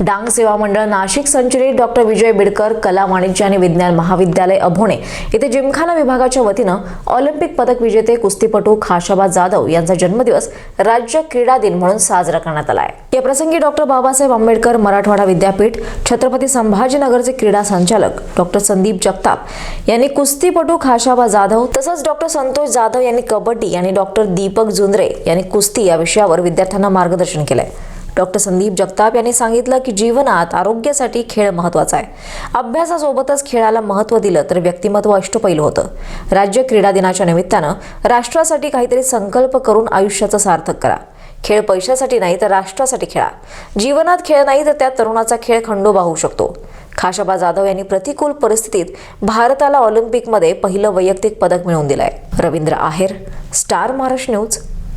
डांग सेवा मंडळ नाशिक संचलित डॉक्टर विजय बिडकर कला वाणिज्य आणि विज्ञान महाविद्यालय अभोणे येथे जिमखाना विभागाच्या वतीनं ऑलिम्पिक पदक विजेते कुस्तीपटू खाशाबा जाधव यांचा जन्मदिवस राज्य क्रीडा दिन म्हणून साजरा करण्यात आला आहे. या प्रसंगी डॉक्टर बाबासाहेब आंबेडकर मराठवाडा विद्यापीठ छत्रपती संभाजीनगरचे क्रीडा संचालक डॉक्टर संदीप जगताप यांनी कुस्तीपटू खाशाबा जाधव तसंच डॉक्टर संतोष जाधव यांनी कबड्डी आणि डॉक्टर दीपक जुंद्रे यांनी कुस्ती या विषयावर विद्यार्थ्यांना मार्गदर्शन केलंय. डॉक्टर संदीप जगताप यांनी सांगितलं की जीवनात आरोग्यासाठी खेळ महत्त्वाचा आहे. अभ्यासासोबतच खेळाला महत्त्व दिलं तर व्यक्तिमत्व अष्टपैलू होतं. राज्य क्रीडा दिनाच्या निमित्तानं राष्ट्रासाठी काहीतरी संकल्प करून आयुष्याचं सार्थक करा. खेळ पैशासाठी नाही तर राष्ट्रासाठी खेळा. जीवनात खेळ नाही तर त्या तरुणाचा खेळ खंडोबा होऊ शकतो. खाशाबा जाधव यांनी प्रतिकूल परिस्थितीत भारताला ऑलिम्पिकमध्ये पहिलं वैयक्तिक पदक मिळवून दिलंय. Ravindra Aher star Maharashtra news